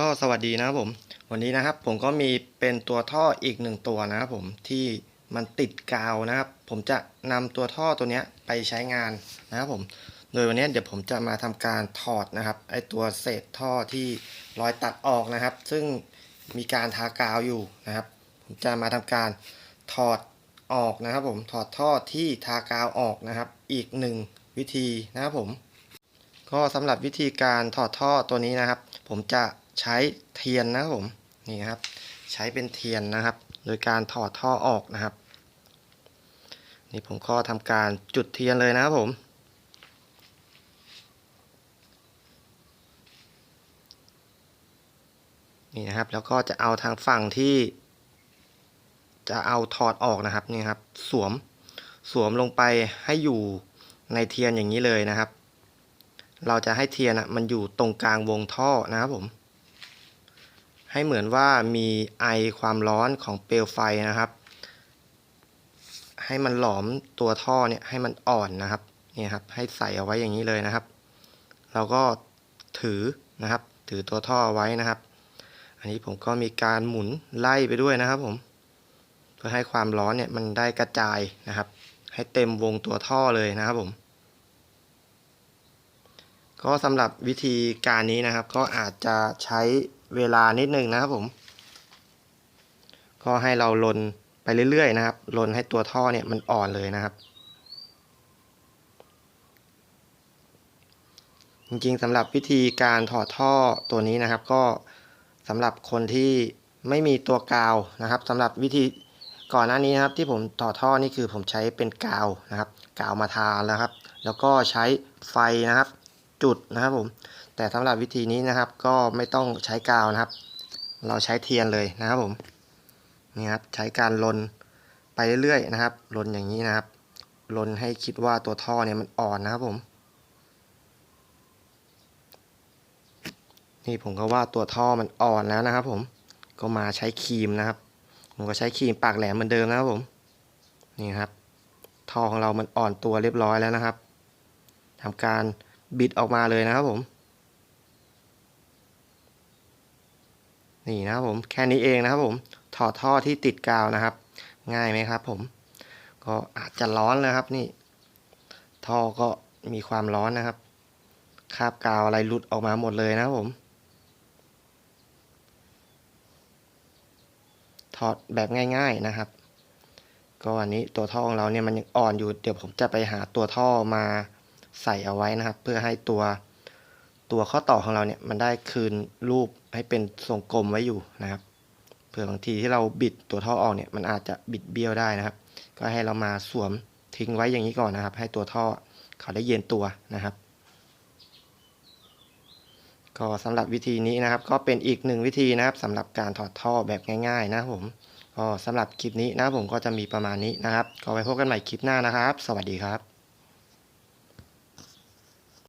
ก็สวัสดีนะครับผม วันนี้นะครับผมก็มีเป็นตัวท่ออีกหนึ่งตัวนะครับผมที่มันติดกาวนะครับ ผมจะนำตัวท่อตัวนี้ไปใช้งานนะครับผม โดยวันนี้เดี๋ยวผมจะมาทำการถอดนะครับไอตัวเศษท่อที่รอยตัดออกนะครับ ซึ่งมีการทากาวอยู่นะครับ ผมจะมาทำการถอดออกนะครับ ผมถอดท่อที่ทากาวออกนะครับ อีกหนึ่งวิธีนะครับผม ก็สำหรับวิธีการถอดท่อตัวนี้นะครับ ผมจะ ใช้เทียนนะครับผมนี่ครับ ใช้เป็นเทียนนะครับ โดยการถอดท่อออกนะครับ นี่ผมก็ทำการจุดเทียนเลยนะครับผมนี่นะครับแล้วก็จะเอาทางฝั่งที่ จะเอาถอดออกนะครับนี่ครับ สวมสวมลงไปให้อยู่ในเทียนอย่างนี้เลยนะครับ เราจะให้เทียนอะมันอยู่ตรงกลางวงท่อนะครับผม ให้เหมือนว่ามีไอความร้อนของเปลวไฟนะครับ ให้มันหลอมตัวท่อเนี่ยให้มันอ่อนนะครับนี่ครับให้ใส่เอาไว้อย่างนี้เลยนะครับ เราก็ถือนะครับ ถือตัวท่อไว้นะครับ อันนี้ผมก็มีการหมุนไล่ไปด้วยนะครับผมเพื่อให้ความร้อนเนี่ยมันได้กระจายนะครับ ให้เต็มวงตัวท่อเลยนะครับผมก็สำหรับวิธีการนี้นะครับ ก็อาจจะใช้ เวลานิดนึงนะครับผม ก็ให้เราลนไปเรื่อยๆนะครับลนให้ตัวท่อเนี่ยมันอ่อนเลยนะครับ จริงๆสำหรับวิธีการถอดท่อตัวนี้นะครับ ก็สำหรับคนที่ไม่มีตัวกาวนะครับสำหรับวิธีก่อนหน้านี้นะครับที่ผมถอดท่อนี่คือผมใช้เป็นกาวนะครับ กาวมาทาแล้วครับ แล้วก็ใช้ไฟนะครับ จุดนะครับผม แต่สำหรับวิธีนี้นะครับ ก็ไม่ต้องใช้กาวนะครับ เราใช้เทียนเลยนะครับผมนี่ครับใช้การลนไปเรื่อยๆนะครับลนอย่างนี้นะครับลนให้คิดว่าตัวท่อเนี่ยมันอ่อนนะครับผม นี่ผมก็ว่าตัวท่อมันอ่อนแล้วนะครับ ผมก็มาใช้ครีมนะครับ ผมก็ใช้ครีมปากแหลมเหมือนเดิมนะครับผม นี่ครับ ท่อของเรามันอ่อนตัวเรียบร้อยแล้วนะครับทำการบิดออกมาเลยนะครับผม นี่นะครับผมแค่นี้เองนะครับผมถอดท่อที่ติดกาวนะครับ ง่ายไหมครับ ผม ก็อาจจะร้อนนะครับนี่ ท่อก็มีความร้อนนะครับคราบกาวอะไรหลุดออกมาหมดเลยนะครับผมถอดแบบง่าย ๆนะครับ ก็อันนี้ตัวท่อของเราเนี่ยมันยังอ่อนอยู่ เดี๋ยวผมจะไปหาตัวท่อมาใส่เอาไว้นะครับ เพื่อให้ตัว ตัวข้อต่อของเราเนี่ยมันได้คืนรูปให้เป็นทรงกลมไว้อยู่นะครับเผื่อบางทีที่เราบิดตัวท่อออกเนี่ยมันอาจจะบิดเบี้ยวได้นะครับ ก็ให้เรามาสวมทิ้งไว้อย่างนี้ก่อนนะครับ ให้ตัวท่อเขาได้เย็นตัวนะครับ ก็สำหรับวิธีนี้นะครับ ก็เป็นอีกหนึ่งวิธีนะครับสำหรับการถอดท่อแบบง่าย ๆ นะครับผมก็สำหรับคลิปนี้นะผมก็จะมีประมาณนี้นะครับ ก็ไว้พบกันใหม่คลิปหน้านะครับ สวัสดีครับ